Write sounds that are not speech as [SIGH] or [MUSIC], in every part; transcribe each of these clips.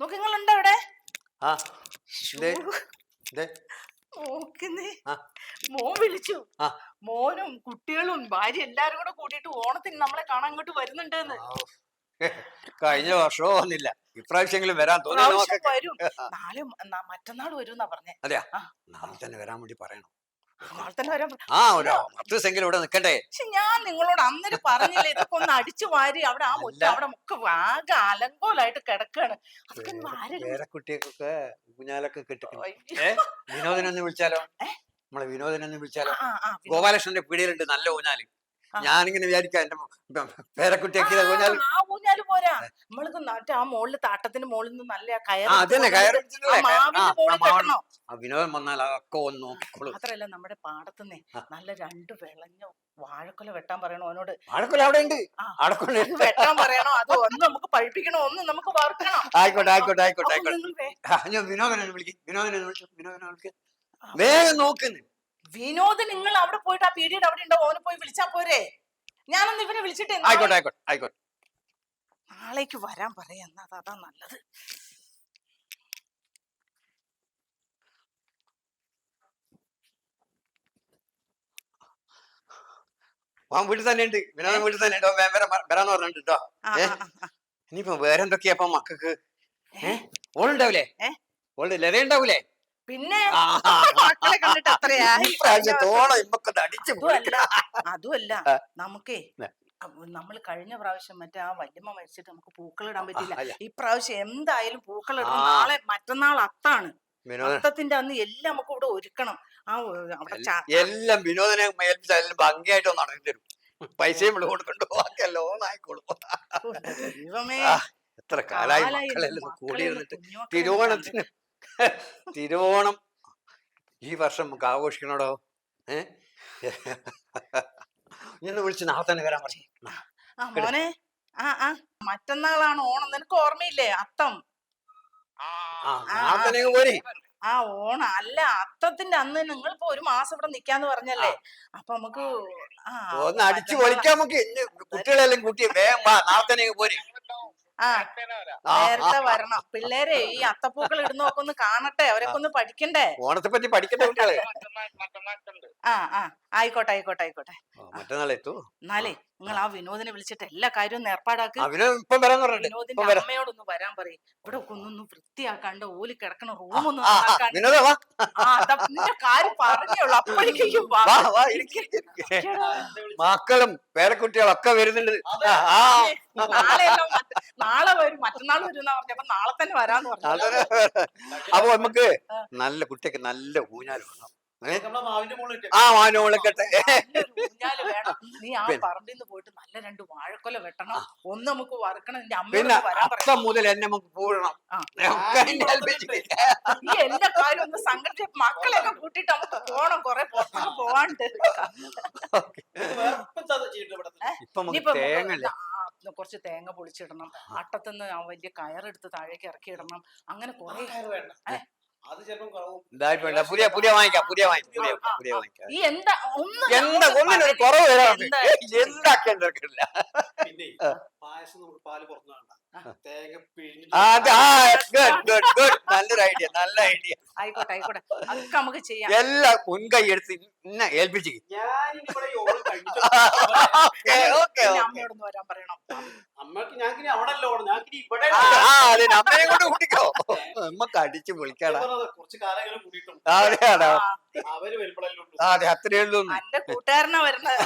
നോക്ക് നിങ്ങളുണ്ടോ അവിടെ? ആ ദേ, ദേ, നോക്കുന്നേ. ആ. മോൻ വിളിച്ചു. ആ. മോനും കുട്ടികളും ഭാര്യ എല്ലാരും കൂടെ കൂട്ടിയിട്ട് ഓണത്തിന് നമ്മളെ കാണാൻ ഇങ്ങോട്ട് വരുന്നുണ്ടെന്ന്. ആ, കഴിഞ്ഞ വർഷവും വന്നില്ല. ഇപ്രാവശ്യമെങ്കിലും വരാൻ തോന്നുന്നു പ്രാവശ്യം വരും. നാളെ മറ്റന്നാൾ വരും എന്നാ പറഞ്ഞേ. അതെയാ? ആ. നാളെ തന്നെ വരാൻ വേണ്ടി പറയണം. തന്നെ വരാൻ പറ- ആ ഒരു പത്ത് ദിവസമെങ്കിലും ഇവിടെ നിൽക്കട്ടെ പക്ഷെ ഞാൻ നിങ്ങളോട് അന്നേരം പറഞ്ഞില്ലേ ഇതൊക്കെ ഒന്ന് അടിച്ചു വാരി അവിടെ ആ മുറ്റ അല്ല. അവിടെ ഒക്കെ ആകെ അലങ്കോലായിട്ട് കിടക്കാണ്. അതൊക്കെ ഒന്ന് ആരെങ്കിലും പേരക്കുട്ടിയൊക്കെ ഊഞ്ഞാലൊക്കെ കെട്ടിക്കുന്നു. അയ്യോ. ഏ? വിനോദനൊന്ന് വിളിച്ചാലോ? നമ്മളെ വിനോദനൊന്ന് വിളിച്ചാലോ? ആ, ആ, പിന്നെ- ഗോപാലകൃഷ്ണന്റെ പീടികയിലുണ്ട് നല്ല ഊഞ്ഞാൽ. ഞാനിങ്ങനെ വിചാരിക്കാം എന്റെ പേരക്കുട്ടിയൊക്കെ ഊഞ്ഞാൽ ആ, ഊഞ്ഞാൽ പോരാ. നമ്മൾക്ക് നട്ട് ആ മുകളിൽ താട്ടത്തിന് മുകളിൽ നിന്ന് നല്ല കയർ ആ കയറി ആ പിടിച്ചിട്ടില്ലേ? മാവിന്റെ ആ, മുകളിൽ ആ, മാവൻ. കെട്ടണോ ആ വിനോദം വന്നാൽ അതൊക്കെ ഒന്ന് നോക്കിക്കോളൂ. മാത്രല്ല നമ്മുടെ പാടത്തുനിന്നേ ആ. നല്ല രണ്ട് വിളഞ്ഞ വാഴക്കൊല വെട്ടാൻ പറയണോ അവനോട്? അടക്കൊല്ല അവിടെ ഉണ്ട് ആ. വെട്ടാൻ പറയണോ? അത് ഒന്ന് നമുക്ക് പഴിപ്പിക്കണോ ഒന്ന് നമുക്ക് വറുക്കണം. ആയിക്കോട്ടെ ആയിക്കോട്ടെ ആയിക്കോട്ടെ അപ്പൊ ആയിക്കോട്ടെ. നിങ്ങൾ വേ- ആ, ഞാൻ വിനോദനെ വിളിക്കും. വിനോദനെ വിളിച്ചു വിനോദനെ വിളിക്കും. വേഗം നോക്കുന്നു വിനോദ് നിങ്ങൾ അവിടെ പോയിട്ട് ആ പീരീഡ് അവിടെ ഉണ്ടോ? ഓന് പോയി വിളിച്ചാ പോരെ. ഞാനൊന്ന് ഇവനെ വിളിച്ചിട്ട് നാളെ- ആയിക്കോട്ടെ ആയിക്കോട്ടെ ആയിക്കോട്ടെ. നാളേക്ക് വരാൻ പറയാ. എന്നാ അത് നല്ലത്. അവൻ വീട്ടിൽ തന്നെ ഉണ്ട്. വീട്ടിൽ തന്നെ ഉണ്ട്. വരാന്ന് കേട്ടോ. ഇനിയിപ്പോ വേറെ എന്തൊക്കെയാ അപ്പൊ മക്കൾക്ക്? ഏ? ഓളുണ്ടാവൂലേ? ഏ? ഓൾ ലത ഉണ്ടാവൂലേ പിന്നെ മക്കളെ കണ്ടിട്ട് അത്രയായി. അതുമല്ല നമുക്കേ നമ്മൾ നമ്മൾ കഴിഞ്ഞ പ്രാവശ്യം മറ്റേ ആ വല്യമ്മ മരിച്ചിട്ട് നമുക്ക് പൂക്കളിടാൻ പറ്റില്ല ഈ ഇപ്രാവശ്യം എന്തായാലും പൂക്കളിടണം ഇടണം നാളെ മറ്റന്നാൾ അത്താണ്. അത്തത്തിന്റെ അന്ന് എല്ലാം നമുക്ക് ഇവിടെ ഒരുക്കണം. ആ അവിടെ എല്ലാം വിനോദനെ മേൽപ്പിച്ചാലും ഭംഗിയായിട്ട് നടത്തി തരും പൈസയും കൊടുക്കൊണ്ട്. ദൈവമേ. എത്ര കാലായി മക്കളെല്ലാം കൂടി ഇരുന്നിട്ട് തിരുവോണത്തിന് തിരുവോണം. ഈ വർഷം നമുക്ക് ആഘോഷിക്കണോടോ ഏ? ഇന്ന് വിളിച്ച് നാളെ തന്നെ വരാൻ പറഞ്ഞു ആ മോനെ. ആ ആ. മറ്റന്നാളാണ് ഓണം. നിനക്ക് ഓർമ്മയില്ലേ? അത്തം. ആ. നാളെ തന്നെ അങ്ങ് പോരി. ആ ഓണം. അല്ല അത്തത്തിന്റെ അന്ന് നിങ്ങൾ ഇപ്പൊ ഒരു മാസം ഇവിടെ നിക്കാന്ന് പറഞ്ഞല്ലേ? അപ്പൊ നമുക്ക് ആ ഒന്ന് അടിച്ചു പൊളിക്കാം നമുക്ക്. ഇന്ന് കുട്ടികളെല്ലാം കൂട്ടി വേഗം വാ നാളെ തന്നെ അങ്ങ് പോരി. നേരത്തെ വരണം. പിള്ളേരെ ഈ അത്തപ്പൂക്കൾ ഇടുന്നൊക്കെ ഒന്ന് കാണട്ടെ അവരൊക്കെ ഒന്ന് പഠിക്കണ്ടേ? ഓണത്തെ പറ്റി പഠിക്കണ്ടേ കുട്ടികളെ ആ ആ. ആയിക്കോട്ടെ ആയിക്കോട്ടെ ആയിക്കോട്ടെ. മറ്റന്നാൾ എന്നാലേ. നിങ്ങൾ ആ വിനോദിനെ വിളിച്ചിട്ട് എല്ലാ കാര്യവും ഏർപ്പാടാക്ക്. വിനോദിന്റെ അമ്മയോടൊന്ന് വരാൻ പറയും. ഇവിടെ ഒക്കെ ഒന്നൊന്ന് വൃത്തിയാക്കാണ്ട് ഓലി കിടക്കണ റൂം ഒന്ന് ആ ആ നന്നാക്കാണ്ട്. വാ. ആ നിന്റെ കാര്യം പറഞ്ഞോളൂ അപ്പോഴേക്കും വാ. വാ വാ ഇരിക്ക്, ഇരിക്ക്. മക്കളും പേരക്കുട്ടികളും ഒക്കെ വരുന്നുണ്ട് നാളെ വരും. മറ്റന്നാൾ വരും എന്നാ അപ്പൊ നാളെ തന്നെ വരാന്ന് പറഞ്ഞു. അപ്പൊ നമുക്ക് നല്ല കുട്ടിയൊക്കെ നല്ല ഊഞ്ഞാൽ വേണം നമ്മളെ മാവിന്റെ മുകളിൽ ആ വേണം. നീ ആ. പറമ്പിൽ നിന്ന് പോയിട്ട് നല്ല രണ്ട് വാഴക്കൊല വെട്ടണം. ഒന്ന് നമുക്ക് വറുക്കണം. എന്റെ പിന്നെ അത്തം മുതൽ എന്നെ നമുക്ക് പൂടണം നീ എന്റെ കാര്യം ഒന്ന് സംഘടിച്ച് മക്കളെയൊക്കെ കൂട്ടിട്ട് നമുക്ക് പോണം. കൊറേ പുറത്തൊക്കെ പോവാണ്ട്. കുറച്ച് തേങ്ങ പൊളിച്ചിടണം. അട്ടത്തുനിന്ന് ആ വലിയ കയറെടുത്ത് താഴേക്ക് ഇറക്കി ഇടണം അങ്ങനെ കൊറേ അത് ചിലപ്പം കുറവും. ഇതായിട്ട് വേണ്ട. പുതിയ പുതിയ വാങ്ങിക്കാം പുതിയ വാങ്ങിക്കാം പുതിയ ആ, പുതിയ ആ. വാങ്ങിക്കാം. ഈ എന്താ ഒന്ന് എന്താ നമ്മളോട് ഒന്നിനൊരു പറയ്. കുറവ് വരാൻ എന്താ? പിന്നെ പായസം നമുക്ക് പാൽ പുറത്തു വേണ്ട. തേങ്ങ പിഴിഞ്ഞ് ആ അത് ആ ഗുഡ് ഗുഡ് ഗുഡ് നല്ലൊരു ഐഡിയ നല്ല ഐഡിയ ആയിക്കോട്ടെ ആയിക്കോട്ടെ. അതൊക്കെ നമുക്ക് ചെയ്യാം. എല്ലാം മുൻകൈ എടുത്ത് ഇന്ന ഏൽപ്പിച്ചു ഞാനിനി ഇവിടെ അമ്മയോടൊന്ന് വരാൻ പറയണം. അമ്മയ്ക്ക് ഇനി അവിടെ ഇനി ഇവിടെ അമ്മനെ കൊണ്ട് കുടിക്കോ നമ്മക്ക് അടിച്ച് പൊളിക്കാടാ കുറച്ച് കാലങ്ങളും അവർ വരുമ്പോഴല്ലേ അതെ അത്രേ ഉള്ളൂ എന്റെ കൂട്ടുകാരനാ വരുന്നത്.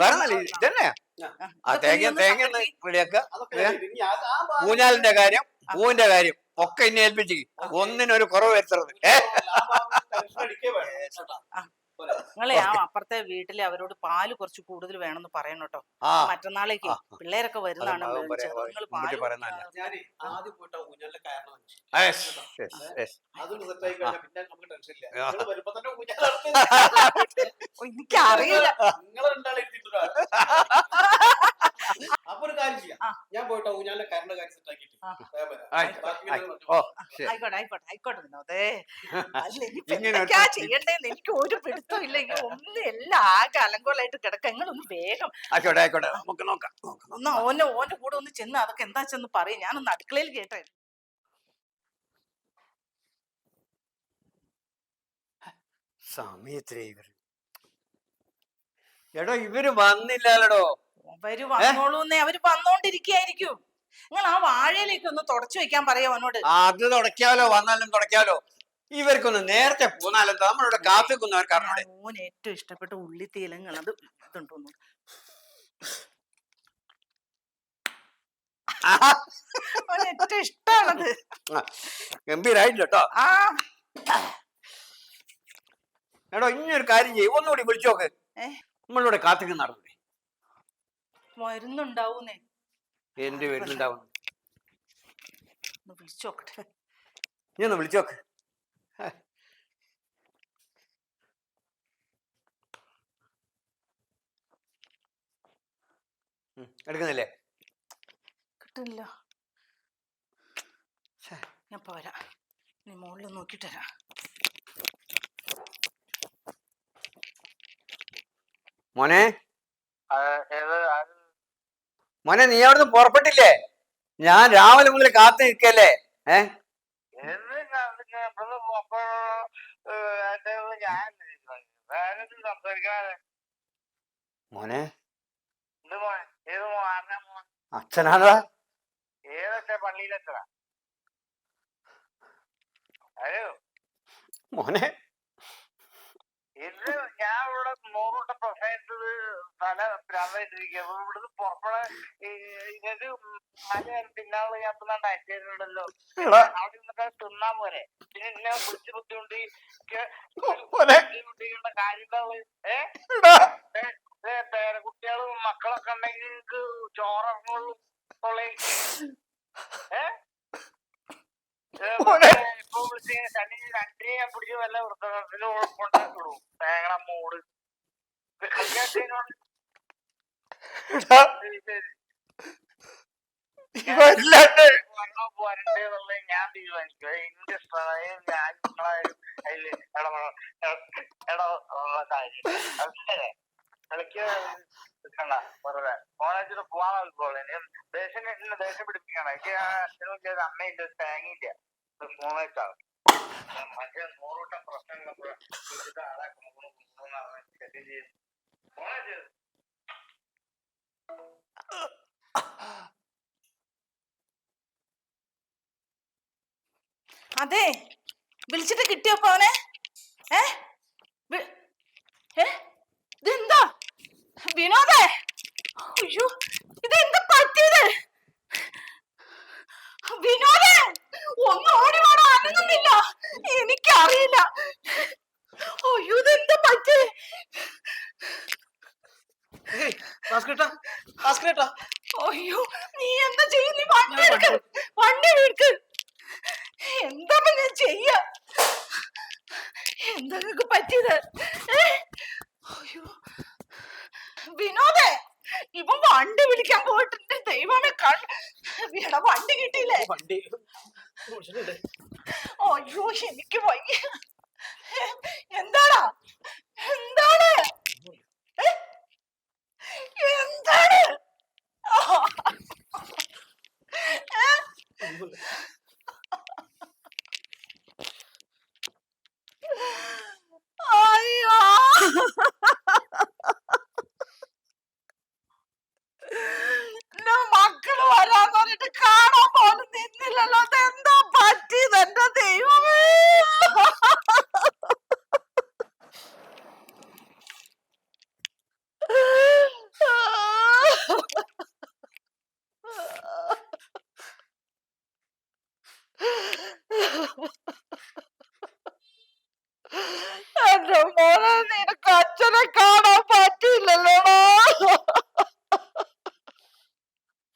പറഞ്ഞല്ലേ ഇതന്നെ ആ, തേങ്ങ? ഇനി ഊഞ്ഞാലിന്റെ കാര്യം പൂവിന്റെ കാര്യം ഒക്കെ ഇന്നെ ഏൽപ്പിച്ചു. ഒന്നിനൊരു കുറവ് വരുത്തരുത്. നിങ്ങളെ ആ അപ്പുറത്തെ വീട്ടിലെ അവരോട് പാൽ കുറച്ച് കൂടുതൽ വേണമെന്ന് പറയണം കേട്ടോ. ആ. മറ്റന്നാളേക്ക്. പിള്ളേരൊക്കെ വരുന്നതാണ് [LAUGHS] എനിക്കറിയില്ല. [LAUGHS] അപ്പൊ ഒരു കാര്യം ചെയ്യാം. ഞാൻ പോയിട്ട് ഊഞ്ഞാലിന്റെ കരണ്ട് കാര്യം സെറ്റ് ആക്കിയിട്ട് ഓ. ആയിക്കോട്ടെ ആയിക്കോട്ടെ ആയിക്കോട്ടെ വിനോദേ. [LAUGHS] അല്ല ഇനിയിപ്പോ ഇങ്ങനെ ഒരു എന്തൊക്കെയാ തെറ്റ്. ചെയ്യണ്ടേന്ന് എനിക്ക് ഒരു പിടുത്തം ഇല്ല. ഇങ്ങനെ ഒന്നും എല്ലാം ആകെ അലങ്കോലായിട്ട് കിടക്ക. നിങ്ങളൊന്ന് വേഗം ആയിക്കോട്ടെ ആയിക്കോട്ടെ. നമുക്ക് നോക്കാം നോക്കാം. ഒന്ന് ഓന്റെ ഓന്റെ കൂടെ ഒന്ന് ചെന്ന് അതൊക്കെ എന്താ ചെന്ന് പറയും. ഞാനൊന്ന് അടുക്കളയിൽ കേട്ടേ. സമയത്തിലേ ഇവർ എടോ ഇവർ വന്നില്ലല്ലോ അവർ വന്നോളൂന്നേ. അവർ വന്നോണ്ടിരിക്കായിരിക്കും. നിങ്ങൾ ആ വാഴയിലേക്ക് ഒന്ന് തുടച്ചു വെക്കാൻ പറയാ അവനോട്? അത് തുടക്കാലോ വന്നാലും തുടക്കാലോ ഇവർക്കൊന്ന് നേരത്തെ പോന്നാലും നമ്മളിവിടെ കാപ്പി കുന്നവർക്കാരനോട് മോൻ ഏറ്റവും ഇഷ്ടപ്പെട്ട ഉള്ളിത്തീലങ്ങൾ. അത് അവന് ഏറ്റവും ഇഷ്ടമാണത്. ഗംഭീരായിട്ടില്ല കേട്ടോ. എടോ ഇനിയൊരു കാര്യം ചെയ്യും. ഒന്നുകൂടി വിളിച്ചോക്ക്? നമ്മളിവിടെ കാത്തുക്കുന്ന നടന്നേ വരുന്നുണ്ടാവൂന്നേ എന്ത് വീട്ടിലുണ്ടാവും. ഒന്ന് നീ ഒന്ന് വിളിച്ചോക്ക്. എടുക്കുന്നില്ലേ? കിട്ടുന്നില്ല. ഞാൻ പോരാ. നീ മുകളിൽ നോക്കിട്ട് വരാം. മോനെ? മോനെ നീ അവിടുന്ന് പുറപ്പെട്ടില്ലേ? ഞാൻ രാവിലെ മുതൽ കാത്തു നിൽക്കല്ലേ? ഏ? മോനെ. അച്ഛനാണോ? ഏതൊക്കെ പള്ളിയിലെത്ര ഹലോ? മോനെ ഇത് ഞാൻ ഇവിടെ നൂറുവട്ടം പ്രസംഗിച്ചത് തല ഭ്രാന്തായിട്ടിരിക്കുക അപ്പൊ ഇവിടുന്ന് പുറപ്പെടാൻ ഇതൊരു നാല് പിന്നാൾ ഞാൻ തിന്നാണ്ട് അയച്ചിട്ടുണ്ടല്ലോ എടാ, അവിടെ നിന്നിട്ട് തിന്നാ പോരെ. പിന്നെ എന്നെ വിളിച്ച് ബുദ്ധിമുട്ടി ബുദ്ധിമുട്ടിക്കേണ്ട കാര്യങ്ങൾ ഏ? എടാ, ഏ, പേരക്കുട്ടികളും മക്കളൊക്കെ ഉണ്ടെങ്കിൽ നിങ്ങൾക്ക് ഏ? ഏ, മോനെ. ഇപ്പൊ വിളിച്ച് ശനി ഞാൻ പിടിച്ച് വല്ല തേങ്ങണ മൂട് ഞാൻ തീരുമാനിക്കും എന്റെ നിങ്ങളായാലും അതിൽ ഇടപെട? കളിക്ക് നിൽക്കണ്ട വെറുതെ പോവാൻ പിടിപ്പിക്കണം എനിക്ക് അച്ഛനും അമ്മയില്ല തേങ്ങയില്ല വെച്ചാണ് മറ്റേ. ഫോൺ വെച്ചത് അതെ. വിളിച്ചിട്ട് കിട്ടിയോ അവനെ? ഏ? ഇതെന്താ? വിനോദേ? അയ്യോ ഇതെന്താ പറ്റിയത്? വിനോദ വേണം അനങ്ങുന്നില്ല എനിക്കറിയില്ല. അയ്യോ ഇതെന്താ പറ്റി. അയ്യോ നീ എന്താ ചെയ്യ നീ വണ്ടി എടുക്ക്. വണ്ടി എടുക്ക്. എന്താ ഞാൻ ചെയ്യ? എന്താ നിനക്ക് പറ്റിയത്? അയ്യോ. വിനോദേ ഇവൻ വണ്ടി വിളിക്കാൻ പോയിട്ടുണ്ട് ദൈവമേ കണ്ട വണ്ടി കിട്ടിയില്ലേ? വണ്ടി